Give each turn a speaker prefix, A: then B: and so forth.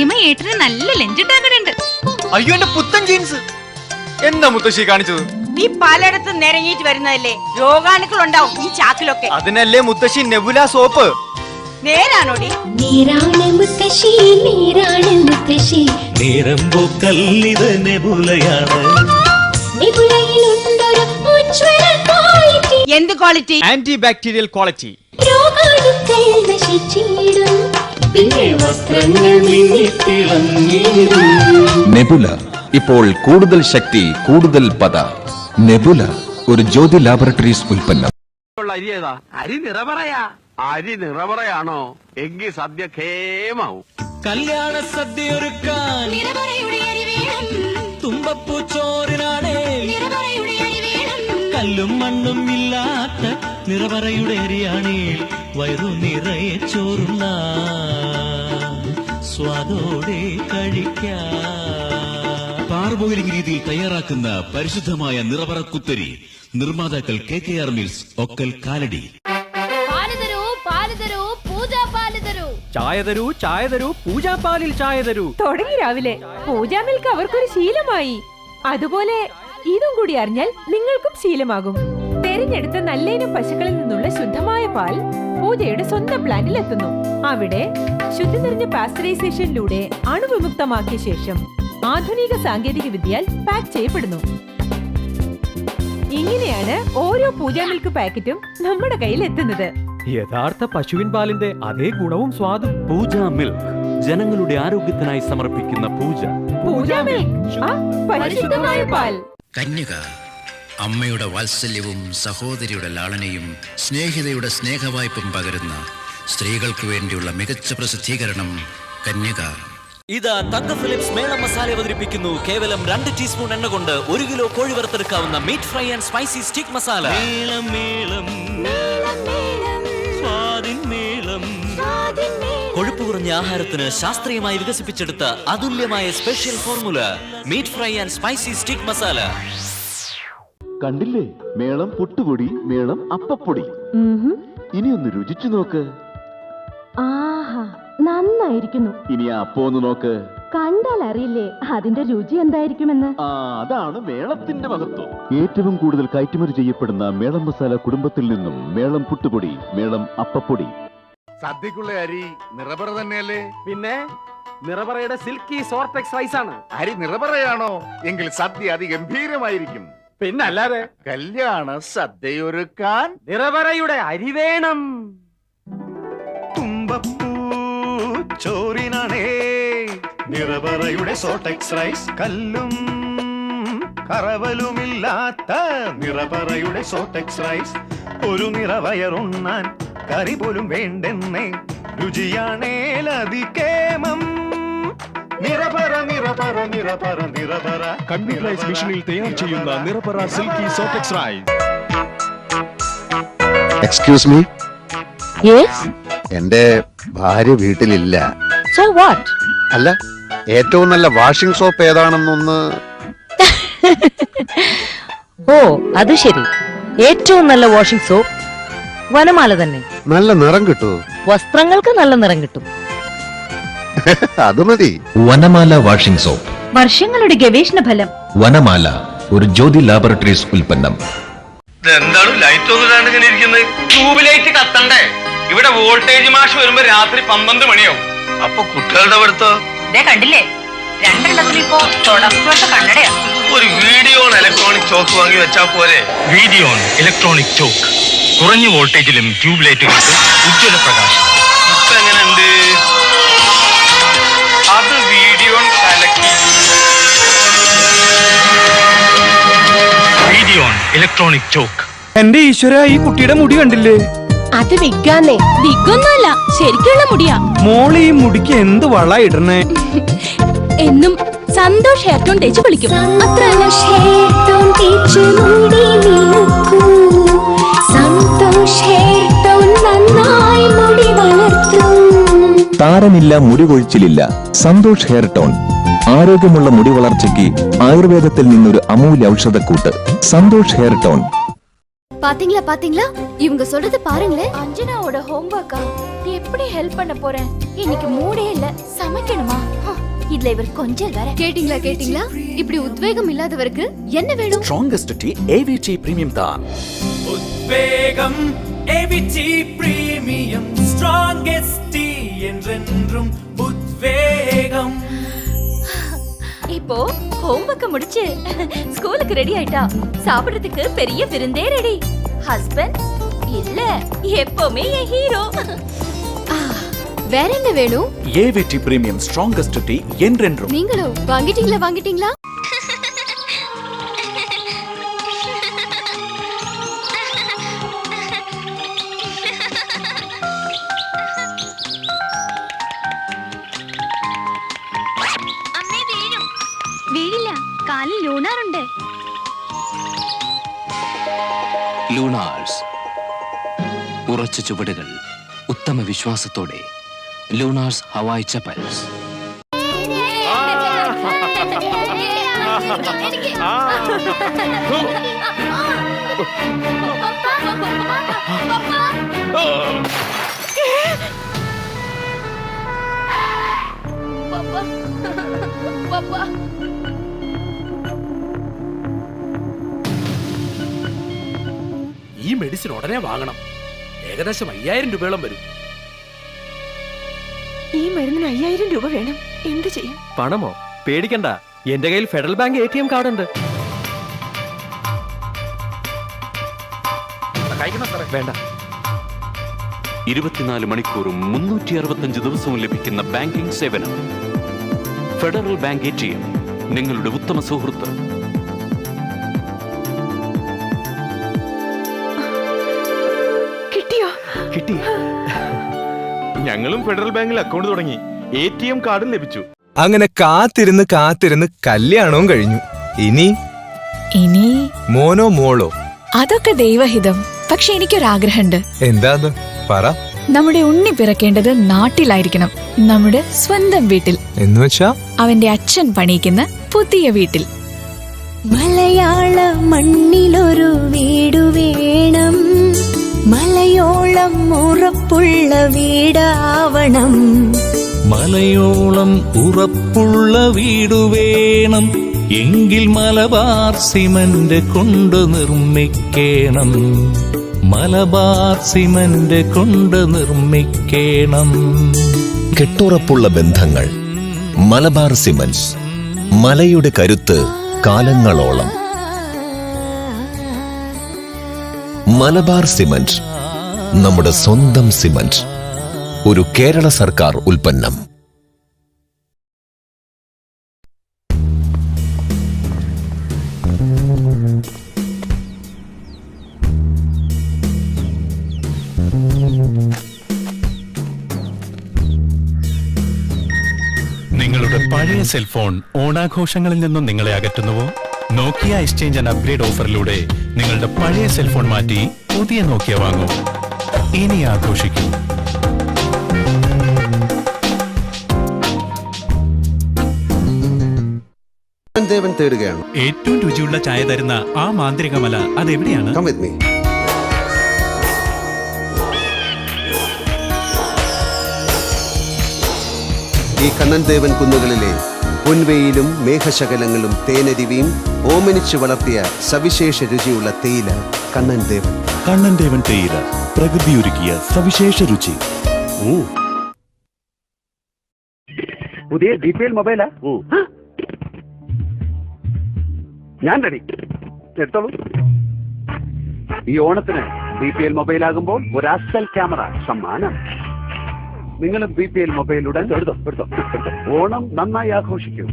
A: ഹിമ ഏട്ടന് നല്ല ലഞ്ച് ഉണ്ടാക്കണുണ്ട്
B: അയ്യോ എന്റെ പുത്തൻ ജീൻസ്. എന്താ മുത്തശ്ശി കാണിച്ചത്?
C: നീ പലയിടത്തും നിരങ്ങിയിട്ട് വരുന്നതല്ലേ? രോഗാണുക്കൾ ഉണ്ടാവും ഈ ചാക്കിലൊക്കെ.
B: അതിനല്ലേ മുത്തശ്ശി നെബുല സോപ്പ്?
C: നേരാണോടി
D: നീരാണ് മുത്തശ്ശി നീരാണ് മുത്തശ്ശി.
E: നേരം പോക്കല്ലിത് നെബുലയാണ്.
D: നെബുലയിലുണ്ടൊരു ഉജ്ജ്വല ക്വാളിറ്റി.
C: എന്ത് ക്വാളിറ്റി?
B: ആന്റി ബാക്ടീരിയൽ ക്വാളിറ്റി
D: രോഗാണുക്കൾ നശിച്ചിടും.
F: നെബുല ഇപ്പോൾ കൂടുതൽ ശക്തി കൂടുതൽ പത. നെബുല ഒരു ജ്യോതി ലാബറട്ടറീസ് ഉൽപ്പന്നം.
G: അരി ഏതാ? അരി നിറപറയാ അരി നിറപറയാണോ എങ്കിൽ സദ്യ ഖേമാവും.
E: കല്യാണ സദ്യ ഒരുക്കാൻ തുമ്പപ്പൂ ചോറിനാണേ. കല്ലും മണ്ണും ഇല്ലാത്ത നിറപറയുടെ അരിയാണേൽ വയറു നിറയെ ചോറുന്ന സ്വാദോടെ കഴിക്കാം.
H: പാർബോയിലിംഗ് രീതിയിൽ തയ്യാറാക്കുന്ന പരിശുദ്ധമായ നിറവറ കുത്തരി നിർമ്മാതാക്കൾ
I: K K R mills Okkal Kalady.
B: ചായ തരൂ ചായ തരൂ പൂജാപ്പാലിൽ ചായ തരൂ.
J: തുടങ്ങി രാവിലെ. പൂജാമിൽക്ക് അവർക്കൊരു ശീലമായി. അതുപോലെ ഇതും കൂടി അറിഞ്ഞാൽ നിങ്ങൾക്കും ശീലമാകും. തെരഞ്ഞെടുത്ത നല്ലയിനം പശുക്കളിൽ നിന്നുള്ള ശുദ്ധമായ പാൽ പൂജയുടെ സ്വന്തം പ്ലാന്റിൽ എത്തുന്നു. അവിടെ ശുദ്ധി നിറഞ്ഞ പാസ്ചറൈസേഷനിലൂടെ അണുവിമുക്തമാക്കിയ ശേഷം ആധുനിക സാങ്കേതിക വിദ്യയാൽ പാക്ക് ചെയ്യപ്പെടുന്നു. ഇങ്ങനെയാണ് ഓരോ പൂജാ മിൽക്ക് പാക്കറ്റും നമ്മുടെ കയ്യിൽ എത്തുന്നത്.
B: യഥാർത്ഥ പശുവിൻ പാലിന്റെ അതേ ഗുണവും സ്വാദും.
G: പൂജ മിൽക്ക് ജനങ്ങളുടെ ആരോഗ്യത്തിനായി സമർപ്പിക്കുന്ന പൂജ.
J: പൂജ മിൽക്ക് ആ പരിശുദ്ധമായ പാൽ.
H: കന്യക അമ്മയുടെ വാത്സല്യവും സഹോദരിയുടെ ലാളനയും സ്നേഹിതയുടെ സ്നേഹവായ്പും പകരുന്ന സ്ത്രീകൾക്ക് വേണ്ടിയുള്ള മികച്ച പ്രസിദ്ധീകരണം കന്യക.
E: ഇതാ തങ്ക ഫിലിപ്സ് മേള മസാല അവതരിപ്പിക്കുന്നു. കേവലം രണ്ട് ടീസ്പൂൺ എണ്ണ കൊണ്ട് ഒരു കിലോ കോഴി വറുത്തെടുക്കാവുന്ന meat fry and spicy stick masala. Melam Melam. സ്വാദിൻ മേളം. കൊഴുപ്പ് കുറഞ്ഞ ആഹാരത്തിന് ശാസ്ത്രീയമായി വികസിപ്പിച്ചെടുത്ത അതുല്യമായ special formula meat fry and spicy stick masala.
G: കണ്ടില്ലേ? മേളം പുട്ടുപൊടി മേളം അപ്പപ്പൊടി. ഇനി ഒന്ന് രുചിച്ചു നോക്ക്.
J: ആഹാ നന്നായിരിക്കുന്നു.
G: ഇനി അപ്പോ ഒന്ന് നോക്ക്.
J: കണ്ടാൽ അറിയില്ലേ അതിന്റെ രുചി എന്തായിരിക്കുമെന്ന്?
G: ആ അതാണ് മേളത്തിന്റെ മഹത്വം. ഏറ്റവും കൂടുതൽ കയറ്റുമതി ചെയ്യപ്പെടുന്ന മേളം മസാല കുടുംബത്തിൽ നിന്നും മേളം പുട്ടുപൊടി മേളം അപ്പപ്പൊടി.
K: സദ്യക്കുള്ള അരി നിറപറ തന്നെയല്ലേ?
B: പിന്നെ നിറപറയുടെ സിൽക്കി സോർട്ടെക്സ് റൈസ് ആണ്
K: അരി നിറപറയാണോ എങ്കിൽ സദ്യ അതിഗംഭീരമായിരിക്കും.
B: പിന്നെ അല്ലാതെ
K: കല്യാണ സദ്യയൊരുക്കാൻ
B: നിറവറയുടെ അരി വേണം.
E: തുമ്പപ്പൂ ചോറിനാണേ. നിറവറയുടെ സോട്ടക്സ് റൈസ് കല്ലും. കറവലുമില്ലാത്ത നിറവറയുടെ സോട്ടക്സ് റൈസ് ഒരു നിറവയറുണ്ണാൻ കറി പോലും വേണ്ടെന്നേ. രുചിയാണേലതികേമം. നിറപറ നിറപറ നിറപറ നിറപറ
H: കണ്ണൂർ റൈസ് മിഷനിൽ തയ്യാർ ചെയ്യുന്ന Nirapara silky sortex rice
K: excuse me എന്റെ ഭാര്യ വീട്ടിലില്ല.
J: സോ വാട്ട്
K: അല്ല ഏറ്റവും നല്ല വാഷിംഗ് സോപ്പ് ഏതാണെന്നൊന്ന്
J: ഓ അത് ശരി. ഏറ്റവും നല്ല വാഷിംഗ് സോപ്പ് വനമാല തന്നെ.
K: നല്ല നിറം കിട്ടുമോ
J: വസ്ത്രങ്ങൾക്ക് നല്ല നിറം കിട്ടും.
K: അത് മതി.
F: വനമാല വാഷിംഗ് സോപ്പ്
J: വർഷങ്ങളുടെ ഗവേഷണ ഫലം
F: വനമാല ഒരു ജ്യോതി ലാബറട്ടറീസ് ഉൽപ്പന്നം.
G: എന്താണ് ലൈറ്റ് ഒന്നും ഇങ്ങനെ ഇരിക്കുന്നത്? ട്യൂബ് ലൈറ്റ് കത്തണ്ടേ? ഇവിടെ വോൾട്ടേജ് മാഷ് വരുമ്പോ രാത്രി പന്ത്രണ്ട് മണിയാവും. അപ്പൊ കുട്ടികളുടെ അടുത്ത്?
C: കണ്ടില്ലേ? രണ്ടെണ്ണത്തിൽ ഇപ്പോ തുടർച്ച കണ്ണടയാ.
G: ഒരു വീഡിയോ ഇലക്ട്രോണിക് ചോക്ക് വാങ്ങി വെച്ചാ പോലെ വീഡിയോ ഇലക്ട്രോണിക് ചോക്ക് കുറഞ്ഞ വോൾട്ടേജിലും ട്യൂബ് ലൈറ്റുകൾക്ക് ഉജ്ജ്വല പ്രകാശം. ഇപ്പൊ എങ്ങനെയുണ്ട്? അത് വീഡിയോ കലക്കി. Video electronic choke.
B: എന്റെ ഈശ്വര ഈ കുട്ടിയുടെ മുടി കണ്ടില്ലേ?
I: അത് വിൽക്കാന്നേ വിൽക്കൊന്നുമല്ല ശരിക്കുള്ള മുടിയാ.
B: മോൾ ഈ മുടിക്ക് എന്ത് വള ഇടണേ?
I: എന്നും സന്തോഷ് ഹെയർ ടോൺ തേച്ച് വിളിക്കും
D: അത്ര സന്തോഷ് ഹെയർ
F: താരമില്ല മുടി കൊഴിച്ചിലില്ല സന്തോഷ് ഹെയർ ടോൺ ആരോഗ്യമുള്ള മുടി വളർച്ചയ്ക്ക് ആയുർവേദത്തിൽ നിന്നൊരു അമൂല്യ ഔഷധക്കൂട്ട് സന്തോഷ് ഹെയർ ടോൺ
I: பாத்தீங்களா பாத்தீங்களா இவங்க சொல்றது பாருங்களேன் அஞ்சனாவோட ஹோம்ஒர்க்கா எப்படி ஹெல்ப் பண்ண போறேன் இன்னைக்கு மூடே இல்ல சமைக்கணுமா ஹம், இதுல இவர் கொஞ்சம் வேற கேட்டிங்களா கேட்டிங்களா இப்படி உத்வேகம் இல்லாதவருக்கு என்ன வேணும்
B: ஸ்ட்ராங்கஸ்ட் டீ ஏவிடி பிரீமியம் தான்
L: உத்வேகம் ஏவிடி பிரீமியம் ஸ்ட்ராங்கஸ்ட் டீ என்றென்றும் உத்வேகம்.
I: இப்போ ஹோம்ஒர்க்க முடிச்சு ஸ்கூலுக்கு ரெடி ஆயிட்டா. சாப்பிடுறதுக்கு பெரிய விருந்தே ரெடி ஹஸ்பண்ட் இல்ல எப்பவுமே என் ஹீரோ வேற என்ன வேணும்?
B: ஏவிடி பிரீமியம் ஸ்ட்ராங்கஸ்ட் டீ என்றென்றும்.
I: நீங்களும் வாங்கிட்டீங்களா வாங்கிட்டீங்களா?
E: ലൂണാഴ്സ് ഉറച്ച ചുവടുകൾ ഉത്തമ വിശ്വാസത്തോടെ ലൂണാഴ്സ് ഹവായ് ചപ്പൽസ്
L: ഈ മെഡിസിൻ ഉടനെ വാങ്ങണം. ഏകദേശം അയ്യായിരം രൂപയോളം വരും.
J: ഈ മരുന്നിന് അയ്യായിരം രൂപ വേണം. എന്ത് ചെയ്യും?
B: പണമോ? പേടിക്കണ്ട. എന്റെ കയ്യിൽ Federal Bank A T M card ഉണ്ട് വേണ്ട.
E: ഇരുപത്തിനാല് മണിക്കൂറും മുന്നൂറ്റി അറുപത്തഞ്ച് ദിവസവും ലഭിക്കുന്ന ബാങ്കിംഗ് സേവനം. Federal Bank A T M. നിങ്ങളുടെ ഉത്തമ സുഹൃത്ത്.
K: ഞങ്ങളും ഫെഡറൽ ബാങ്കിൽ അക്കൗണ്ട് തുടങ്ങി. എ ടി എം കാർഡും ലഭിച്ചു.
M: അങ്ങനെ കാത്തിരുന്ന് കാത്തിരുന്ന് കല്യാണവും കഴിഞ്ഞു. ഇനി
A: ഇനി
M: മോനോ മോളോ?
A: അതൊക്കെ ദൈവഹിതം. പക്ഷെ എനിക്കൊരാഗ്രഹമുണ്ട്.
M: എന്താന്ന്? പറ.
A: നമ്മുടെ ഉണ്ണി പിറക്കേണ്ടത് നാട്ടിലായിരിക്കണം. നമ്മുടെ സ്വന്തം വീട്ടിൽ.
M: എന്ന് വെച്ചാ?
A: അവന്റെ അച്ഛൻ പണിയിക്കുന്ന പുതിയ വീട്ടിൽ.
D: മലയാള മണ്ണിലൊരു വീടു വേണം. മലയോളം ഉറപ്പുള്ള വീടാവണം.
L: മലയോളം ഉറപ്പുള്ള വീടു വേണം. എങ്കിൽ മലബാർ സിമന്റ് കൊണ്ട് നിർമ്മിക്കണം. മലബാർ സിമന്റ് കൊണ്ട് നിർമ്മിക്കണം.
F: കെട്ടുറപ്പുള്ള ബന്ധങ്ങൾ. മലബാർ സിമന്റ്സ്. മലയുടെ കരുത്ത് കാലങ്ങളോളം. മലബാർ സിമന്റ് നമ്മുടെ സ്വന്തം സിമന്റ്. ഒരു കേരള സർക്കാർ ഉൽപ്പന്നം.
H: നിങ്ങളുടെ പഴയ സെൽഫോൺ ഓണാഘോഷങ്ങളിൽ നിന്നും നിങ്ങളെ അകറ്റുന്നുവോ? നോക്കിയ എക്സ്ചേഞ്ച് ആൻഡ് അപ്ഗ്രേഡ് ഓഫറിലൂടെ നിങ്ങളുടെ പഴയ സെൽഫോൺ മാറ്റി പുതിയ നോക്കിയ വാങ്ങൂ. ഇനി ആഘോഷിക്കൂ.
M: ദേവൻ തേടുകയാണ്.
H: ഏറ്റവും രുചിയുള്ള ചായ തരുന്ന ആ മാന്ത്രികമല അതെവിടെയാണ്?
M: ഈ കണ്ണൻ ദേവൻ കുന്നുകളിലെ പൊൻവെയിലും മേഘശകലങ്ങളും തേനരുവിയും ഓമനിച്ചു വളർത്തിയ സവിശേഷ രുചിയുള്ള തേയില കണ്ണൻ ദേവൻ.
H: കണ്ണൻ ദേവൻ തേയില പ്രകൃതി ഒരുക്കിയ സവിശേഷ രുചി. ഓ.
K: പുതിയ ഡി പി എൽ മൊബൈലാ ഞാൻ റെഡി എടുത്തോളൂ. ഈ ഓണത്തിന് ബി പി എൽ മൊബൈൽ ആകുമ്പോൾ ഒരു അസൽ ക്യാമറ സമ്മാനം. നിങ്ങളും ബി പി എൽ മൊബൈൽ ഉടൻ എടുത്തോ എടുത്തോ. ഓണം നന്നായി ആഘോഷിക്കൂ.